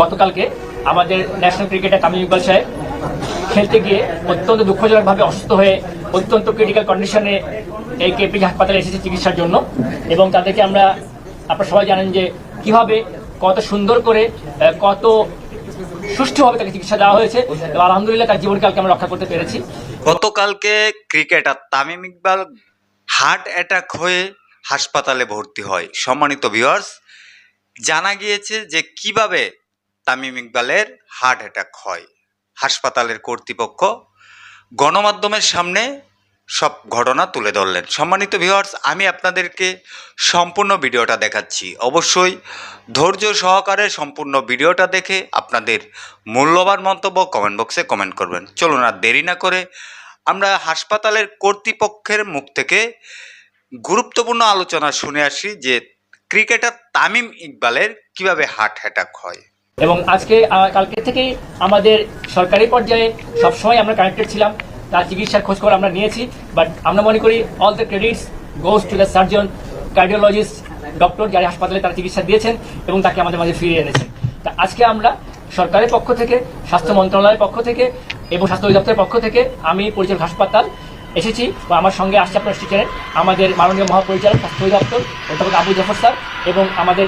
গতকালকে আমাদের national cricketer Tamim Iqbal সাহেব খেলতে গিয়ে অত্যন্ত দুঃখজনকভাবে অসুস্থ হয়ে অত্যন্ত ক্রিটিক্যাল কন্ডিশনে এই কেপি হাসপাতালে এসেছে চিকিৎসার জন্য এবং তাদেরকে আমরা, আপনারা সবাই জানেন যে কীভাবে কত সুন্দর করে কত সুষ্ঠুভাবে তাকে চিকিৎসা দেওয়া হয়েছে আলহামদুলিল্লাহ তার জীবনকালকে আমরা রক্ষা করতে পেরেছি। গতকালকে cricketer Tamim Iqbal heart attack হয়ে হাসপাতালে ভর্তি হয়। সম্মানিত ভিউয়ার্স জানা গিয়েছে যে কীভাবে তামিম ইকবালের হার্ট অ্যাটাক হয়। হাসপাতালের কর্তৃপক্ষ গণমাধ্যমের সামনে সব ঘটনা তুলে ধরলেন। সম্মানিত ভিউয়ার্স আমি আপনাদেরকে সম্পূর্ণ ভিডিওটা দেখাচ্ছি। অবশ্যই ধৈর্য সহকারে সম্পূর্ণ ভিডিওটা দেখে আপনাদের মূল্যবান মন্তব্য কমেন্ট বক্সে কমেন্ট করবেন। চলুন আর দেরি না করে আমরা হাসপাতালের কর্তৃপক্ষের মুখ থেকে গুরুত্বপূর্ণ আলোচনা শুনে আসি যে ক্রিকেটার তামিম ইকবালের কীভাবে হার্ট অ্যাটাক হয়? এবং আজকে কালকে থেকেই আমাদের সরকারি পর্যায়ে সবসময় আমরা কানেক্টেড ছিলাম। তার চিকিৎসার খোঁজ খবর আমরা নিয়েছি বাট আমরা মনে করি all the credits goes to the surgeon cardiologist doctor যারা হাসপাতালে তারা চিকিৎসা দিয়েছেন এবং তাকে আমাদের মাঝে ফিরিয়ে এনেছেন। তা আজকে আমরা সরকারের পক্ষ থেকে, স্বাস্থ্য মন্ত্রণালয়ের পক্ষ থেকে এবং স্বাস্থ্য অধিদপ্তরের পক্ষ থেকে আমি পরিচালক হাসপাতাল এসেছি বা আমার সঙ্গে আসছে আপনার স্টিচারের আমাদের মাননীয় মহাপরিচালক, স্বাস্থ্য অধিদপ্তর, অধ্যাপক আবু জাফর স্যার এবং আমাদের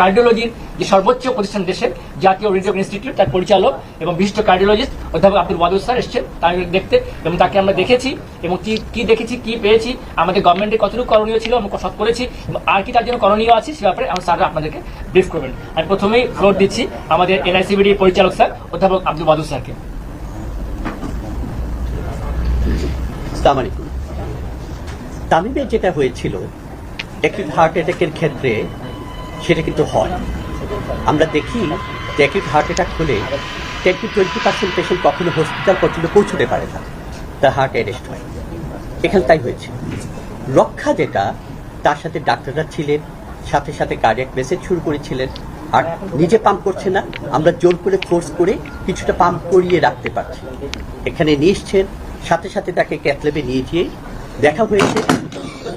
কার্ডিওলজির যে সর্বোচ্চ প্রতিষ্ঠান দেশের, জাতীয় রেডিও ইনস্টিটিউট তার পরিচালক এবং বিশিষ্ট কার্ডিওলজিস্ট অধ্যাপক আব্দুল ওয়াদুদ স্যার এসছেন তাকে দেখতে এবং তাকে আমরা দেখেছি এবং কি কি দেখেছি, কি পেয়েছি, আমাদের গভর্নমেন্টের কতটুকু করণীয় ছিল, আমরা সৎ করেছি এবং আর কি তার জন্য করণীয় আছে সে ব্যাপারে আমার স্যাররা আপনাদেরকে ব্রিফ করবেন। আমি প্রথমেই ফ্লোর দিচ্ছি আমাদের এনআইসিবিডি পরিচালক স্যার, অধ্যাপক আব্দুল ওয়াদুদ স্যারকে। আসসালামু আলাইকুম তামিমের যেটা হয়েছিল অ্যাকিউট হার্ট অ্যাটাকের ক্ষেত্রে সেটা কিন্তু হয়। আমরা দেখি যে অ্যাকিউট হার্ট অ্যাটাক হলে ten to twenty percent patient কখনো হসপিটাল পর্যন্ত পৌঁছতে পারে না। তার হার্ট অ্যারেস্ট হয়। এখানে তাই হয়েছে। রক্ষা যেটা, তার সাথে ডাক্তাররা ছিলেন, সাথে সাথে কার্ডিয়াক মেসেজ শুরু করেছিলেন। আর নিজে পাম্প করছে না, আমরা জোর করে ফোর্স করে কিছুটা পাম্প করিয়ে রাখতে পারছি। এখানে নিয়ে এসছেন সাথে সাথে তাকে ক্যাথলেবে নিয়ে গিয়ে দেখা হয়েছে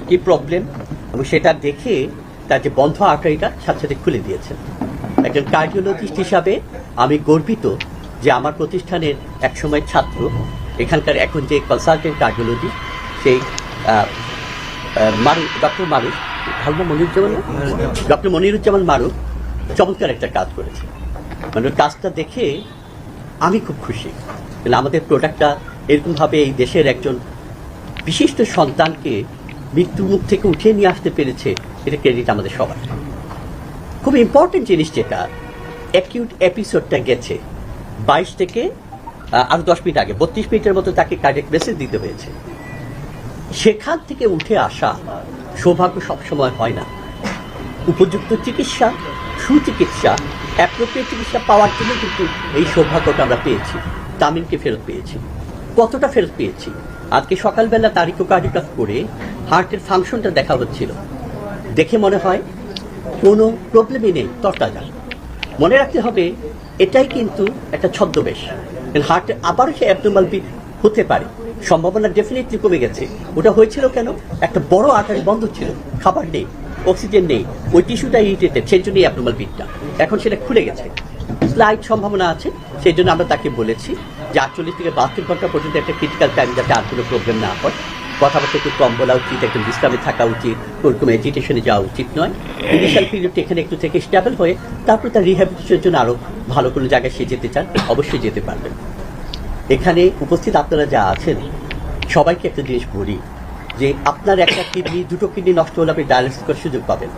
কি প্রবলেম এবং সেটা দেখে তার যে বন্ধ আর্টারিটা সাথে সাথে খুলে দিয়েছেন একজন কার্ডিওলজিস্ট হিসাবে আমি গর্বিত যে আমার প্রতিষ্ঠানের একসময় ছাত্র, এখানকার এখন যে কনসালটেন্ট কার্ডিওলজি সেই মারু ডক্টর মারুফ ভালো মনিরুজ্জামান ডক্টর মনিরুজ্জামান মারুফ চমৎকার একটা কাজ করেছে। মানে কাজটা দেখে আমি খুব খুশি। আমাদের প্রোডাক্টটা এরকমভাবে এই দেশের একজন বিশিষ্ট সন্তানকে মৃত্যুর মুখ থেকে উঠিয়ে নিয়ে আসতে পেরেছে এটা ক্রেডিট আমাদের সবার। খুব ইম্পর্টেন্ট জিনিস যেটা অ্যাকিউট এপিসোডটা গেছে। বাইশ থেকে আহ, আরও দশ মিনিট আগে বত্রিশ মিনিটের মতো তাকে কার্ডিয়াক মেসেজ দিতে হয়েছে। সেখান থেকে উঠে আসা সৌভাগ্য সবসময় হয় না। উপযুক্ত চিকিৎসা সুচিকিৎসা অ্যাপ্রোপ্রিয়েট চিকিৎসা পাওয়ার জন্য কিন্তু এই সৌভাগ্যটা আমরা পেয়েছি তামিমকে ফেরত পেয়েছি। কতটা ফেরত পেয়েছি? আজকে সকালবেলা তারিখ কার্ডিওগ্রাফ করে হার্টের ফাংশনটা দেখা হচ্ছিল। দেখে মনে হয় কোনো প্রবলেমই নেই, তরতাজা। মনে রাখতে হবে, এটাই কিন্তু একটা ছদ্মবেশ। হার্টে আবারও সে অ্যাবনর্মাল বিট হতে পারে। সম্ভাবনা ডেফিনেটলি কমে গেছে। ওটা হয়েছিল কেন? একটা বড় আকারে বন্ধ ছিল। খাবার নেই অক্সিজেন নেই, ওই টিস্যুটা ইরিটেটেড সেই জন্যই অ্যাবনর্মাল বিটটা এখন সেটা খুলে গেছে। স্লাইড সম্ভাবনা আছে, সেই জন্য আমরা তাকে বলেছি। যে আটচল্লিশ থেকে বাহাত্তর ঘণ্টা পর্যন্ত একটা ক্রিটিক্যাল টাইম যাতে আর কোনো প্রবলেম না হয়। কথাবার্তা একটু কম বলা উচিত, একটু বিশ্রামে থাকা উচিত, ওরকম এজিটেশনে যাওয়া উচিত নয়। ইনিশিয়াল পিরিয়ডটা এখানে একটু থেকে স্টেবল হয়ে তারপর তার রিহ্যাবিলিটেশনের জন্য আরও ভালো কোনো জায়গায় সে যেতে চান, অবশ্যই যেতে পারবেন। এখানে উপস্থিত আপনারা যা আছেন, সবাইকে একটা জিনিস বলি, যে আপনার একটা কিডনি দুটো কিডনি নষ্ট হলে আপনি ডায়ালিসিস করার সুযোগ পাবেন।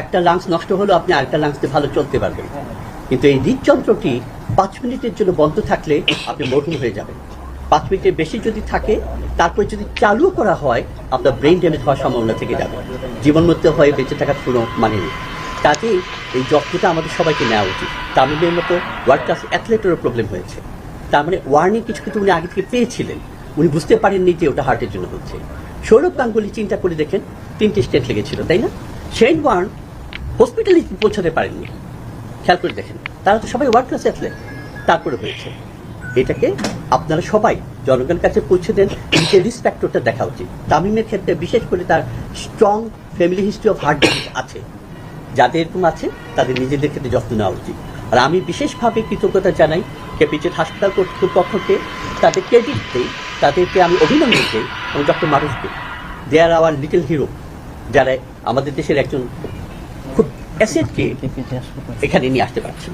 একটা লাংস নষ্ট হলেও আপনি আরেকটা লাংসতে ভালো চলতে পারবেন। কিন্তু এই হৃদযন্ত্রটি পাঁচ মিনিটের জন্য বন্ধ থাকলে আপনি মরহুম হয়ে যাবেন। পাঁচ মিনিটের বেশি যদি থাকে, তারপর যদি চালু করা হয়, আপনার ব্রেন ড্যামেজ হওয়ার সম্ভাবনা থেকে যাবে। জীবন মধ্যে হয়ে, বেঁচে থাকার কোনো মানে নেই। কাজেই এই যত্নটা আমাদের সবাইকে নেওয়া উচিত। তামিমের মতো ওয়ার্ল্ড ক্লাস অ্যাথলেটেরও প্রবলেম হয়েছে। তার মানে ওয়ার্নিং কিছু কিছু উনি আগে থেকে পেয়েছিলেন। উনি বুঝতে পারেননি যে ওটা হার্টের জন্য হচ্ছে। সৌরভ গাঙ্গুলি চিন্তা করে দেখেন, তিনটে স্টেট লেগেছিল, তাই না? শেন ওয়ার্ন হসপিটালে পৌঁছাতে পারেননি। খেয়াল করে দেখেন। তারা তো সবাই ওয়ার্ল্ড ক্লাস অ্যাথলেট তারপরে হয়েছে। এটাকে আপনারা সবাই জনগণের কাছে পৌঁছে দেন যে রিসপেক্টরটা দেখা উচিত। তামিমের ক্ষেত্রে বিশেষ করে তার strong family history of heart disease আছে। যাদের এরকম আছে তাদের নিজেদের ক্ষেত্রে যত্ন নেওয়া উচিত। আর আমি বিশেষভাবে কৃতজ্ঞতা জানাই ক্যাপিটেল হাসপাতাল কর্তৃপক্ষকে তাদের ক্রেডিট দেই তাদেরকে আমি অভিনন্দন দিই এবং ডক্টর মানুষকে they are our little hero যারা আমাদের দেশের একজন খুব অ্যাসেটকে এখানে নিয়ে আসতে পারছে।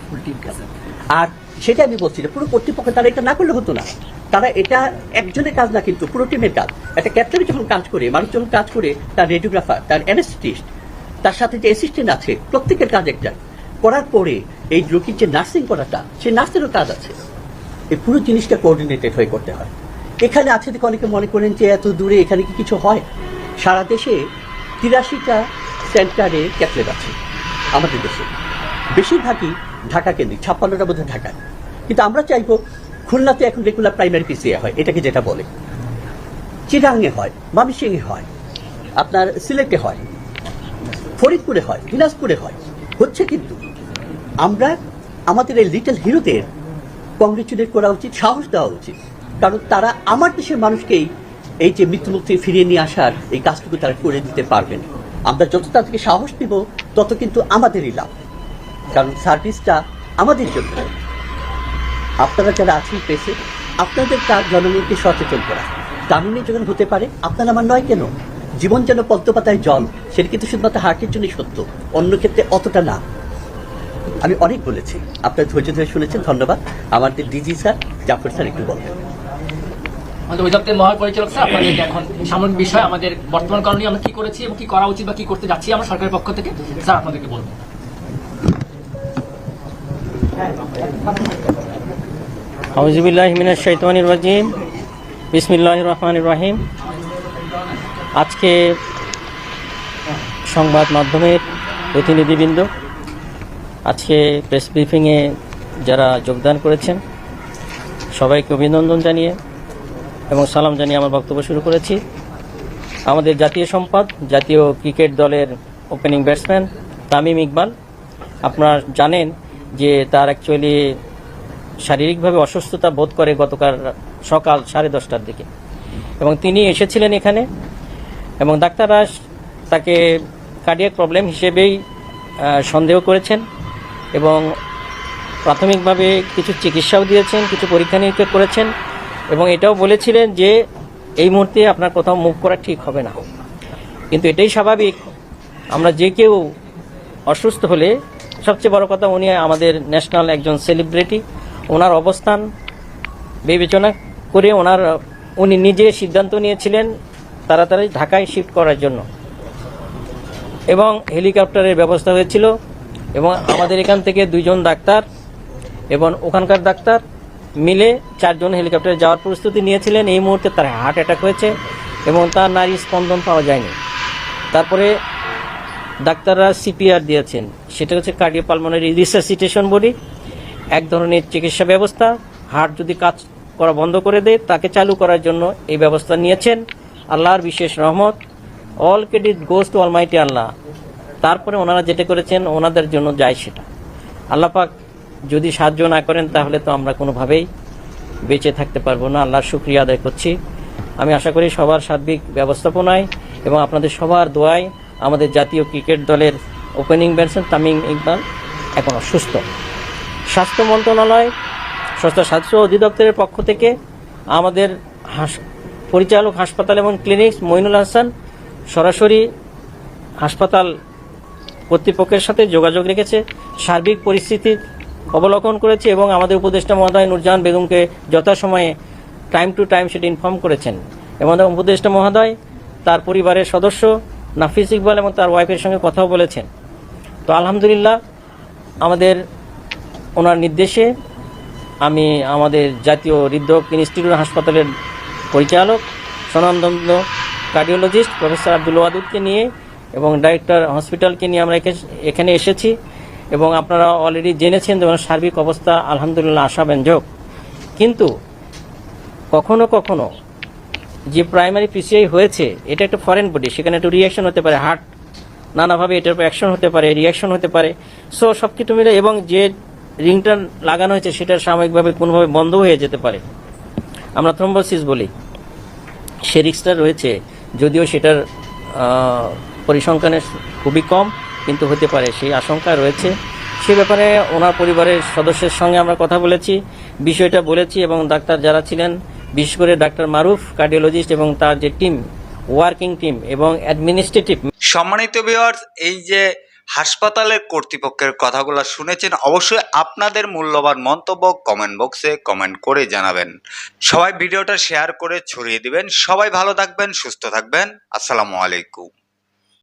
আর সেটা আমি বলছি যে পুরো কর্তৃপক্ষ তারা এটা না করলে হতো না। তারা এটা একজনের কাজ না, কিন্তু পুরো টিমের কাজ। একটা ক্যাপ্টেনে যখন কাজ করে, মানুষ যখন কাজ করে, তার রেডিওগ্রাফার তার অ্যানেস্টিস্ট তার সাথে যে অ্যাসিস্ট্যান্ট আছে, প্রত্যেকের কাজ একটা। করার পরে এই রোগীর যে নার্সিং করাটা, সেই নার্সেরও কাজ আছে। এই পুরো জিনিসটা কোঅর্ডিনেটেড হয়ে করতে হয়। এখানে আছে দেখে অনেকে মনে করেন যে এত দূরে এখানে কি কিছু হয়? সারা দেশে তিরাশিটা সেন্টারে ক্যাথলেট আছে। আমাদের দেশে। বেশিরভাগই ঢাকা কেন্দ্রিক, ছাপ্পান্নটা বোধহয় ঢাকায় কিন্তু আমরা চাইব খুলনাতে এখন রেগুলার প্রাইমারি পিসিএ হয়, এটাকে যেটা বলে। চিরাঙ্গে হয় মামিসিংয়ে হয়, আপনার সিলেটে হয়, ফরিদপুরে হয়, দিনাজপুরে হয়, হচ্ছে কিন্তু আমরা আমাদের এই লিটল হিরোদের কংগ্রেচুলেট করা উচিত, সাহস দেওয়া উচিত। কারণ তারা আমার দেশের মানুষকেই এই যে মৃত্যুমুক্তি ফিরিয়ে নিয়ে আসার এই কাজটুকু তারা করে দিতে পারবেন। আমরা যত তাদেরকে সাহস দিব, তত কিন্তু আমাদেরই লাভ। কারণ সার্ভিসটা আমাদের জন্য। আপনারা যারা আছেন প্রেসে আপনাদের কাজ জনগণকে সচেতন করা। দামিনী যখন হতে পারে, আপনার আমার নয় কেন? জীবন যেন পদ্মপাতায় জল, সেটা কিন্তু শুধুমাত্র হার্টের জন্যই সত্য, অন্য ক্ষেত্রে অতটা না। আমি অনেক বলেছি। আপনার ধৈর্য ধরে শুনেছেন, ধন্যবাদ। আমাদের ডিজি স্যার, জাফর স্যার একটু বলবেন আমাদের অধিদপ্তরের মহাপরিচালক স্যার আপনাদেরকে এখন সামরিক বিষয়, আমাদের বর্তমান করণীয় আমরা কি করেছি এবং কি করা উচিত বা কি করতে যাচ্ছি, আমরা সরকারের পক্ষ থেকে, স্যার, আপনাদেরকে বলব। আউজুবিল্লাহ মিনাশ শৈতানির রাজিম। বিসমিল্লাহ রহমান রহিম। আজকে সংবাদ মাধ্যমের প্রতিনিধিবৃন্দ, আজকে প্রেস ব্রিফিংয়ে যারা যোগদান করেছেন, সবাইকে অভিনন্দন জানিয়ে এবং সালাম জানিয়ে আমার বক্তব্য শুরু করেছি। আমাদের জাতীয় সম্পদ, জাতীয় ক্রিকেট দলের ওপেনিং ব্যাটসম্যান তামিম ইকবাল। আপনারা জানেন যে তার অ্যাকচুয়ালি শারীরিকভাবে অসুস্থতা বোধ করে গতকাল সকাল সাড়ে দশটার দিকে। এবং তিনি এসেছিলেন এখানে এবং ডাক্তাররা তাকে কার্ডিয়াক প্রবলেম হিসেবেই সন্দেহ করেছেন এবং প্রাথমিকভাবে কিছু চিকিৎসাও দিয়েছেন, কিছু পরীক্ষা নিরীক্ষা করেছেন এবং এটাও বলেছিলেন যে এই মুহূর্তে আপনার কোথাও মুখ করা ঠিক হবে না। কিন্তু এটাই স্বাভাবিক। আমরা যে কেউ অসুস্থ হলে সবচেয়ে বড় কথা উনি আমাদের ন্যাশনাল একজন সেলিব্রিটি ওনার অবস্থান বিবেচনা করে ওনার, উনি নিজে সিদ্ধান্ত নিয়েছিলেন তাড়াতাড়ি ঢাকায় শিফট করার জন্য। এবং হেলিকপ্টারের ব্যবস্থা হয়েছিল এবং আমাদের এখান থেকে দুইজন ডাক্তার এবং ওখানকার ডাক্তার মিলে চারজন হেলিকপ্টারে যাওয়ার প্রস্তুতি নিয়েছিলেন। এই মুহূর্তে তার হার্ট অ্যাটাক হয়েছে এবং তার নারী স্পন্দন পাওয়া যায়নি। তারপরে ডাক্তাররা সিপিআর দিয়েছেন। সেটা হচ্ছে কার্ডিওপালমোনারি রিসাসিটেশন বডি। এক ধরনের চিকিৎসা ব্যবস্থা। হার্ট যদি কাজ করা বন্ধ করে দেয়, তাকে চালু করার জন্য এই ব্যবস্থা নিয়েছেন। আল্লাহর বিশেষ রহমত। All credit goes to almighty Allah তারপরে ওনারা যেটা করেছেন, ওনাদের জন্য যায় সেটা। আল্লাহ পাক যদি সাহায্য না করেন, তাহলে তো আমরা কোনোভাবেই বেঁচে থাকতে পারব না। আল্লাহর শুক্রিয়া আদায় করছি। আমি আশা করি সবার সার্বিক ব্যবস্থাপনায় এবং আপনাদের সবার দোয়ায় আমাদের জাতীয় ক্রিকেট দলের ওপেনিং ব্যাটসম্যান তামিম ইকবাল এখন অসুস্থ স্বাস্থ্য মন্ত্রণালয়, স্বাস্থ্য স্বাস্থ্য অধিদপ্তরের পক্ষ থেকে আমাদের হাস- পরিচালক হাসপাতাল এবং ক্লিনিক মইনুল হাসান সরাসরি হাসপাতাল কর্তৃপক্ষের সাথে যোগাযোগ রেখেছে, সার্বিক পরিস্থিতি অবলোকন করেছে এবং আমাদের উপদেষ্টা মহোদয় নুরজাহান বেগমকে যথাসময়ে টাইম টু টাইম সেটা ইনফর্ম করেছেন। এবং উপদেষ্টা মহোদয়, তার পরিবারের সদস্য নাফিস ইকবাল এবং তার ওয়াইফের সঙ্গে কথাও বলেছেন। তো আলহামদুলিল্লাহ, আমাদের ওনার নির্দেশে আমি আমাদের জাতীয় হৃদরোগ ইনস্টিটিউট হাসপাতালের পরিচালক সনন্দন্দ কার্ডিওলজিস্ট প্রফেসর আব্দুল ওয়াদুদকে নিয়ে এবং ডাইরেক্টর হসপিটালকে নিয়ে আমরা এখে- এখানে এসেছি এবং আপনারা অলরেডি জেনেছেন যে সার্বিক অবস্থা আলহামদুলিল্লাহ আশাব্যঞ্জক। কিন্তু কখনো কখনো যে প্রাইমারি পিসিআই হয়েছে এটা একটা ফরেন বডি সেখানে একটু রিয়াকশন হতে পারে হার্ট নানাভাবে এটার উপর অ্যাকশন হতে পারে রিয়াকশন হতে পারে। সো সব কিছু মিলে এবং যে রিংটা লাগানো হয়েছে সেটা সাময়িকভাবে কোনোভাবে বন্ধ হয়ে যেতে পারে। আমরা থ্রম্বোসিস বলি। সে রিক্সটা রয়েছে যদিও সেটার আহ, পরিসংখ্যানের খুবই কম কিন্তু হতে পারে সেই আশঙ্কা রয়েছে। সে ব্যাপারে ওনার পরিবারের সদস্যের সঙ্গে আমরা কথা বলেছি বিষয়টা বলেছি এবং ডাক্তার যারা ছিলেন বিশেষ করে ডাক্তার মারুফ কার্ডিওলজিস্ট এবং তার যে টিম ওয়ার্কিং টিম এবং অ্যাডমিনিস্ট্রেটিভ সম্মানিত ভিউয়ার্স এই যে হাসপাতালের কর্তৃপক্ষের কথাগুলো শুনেছেন, অবশ্যই আপনাদের মূল্যবান মন্তব্য কমেন্ট বক্সে কমেন্ট করে জানাবেন। সবাই ভিডিওটা শেয়ার করে ছড়িয়ে দিবেন। সবাই ভালো থাকবেন, সুস্থ থাকবেন। আসসালামু আলাইকুম।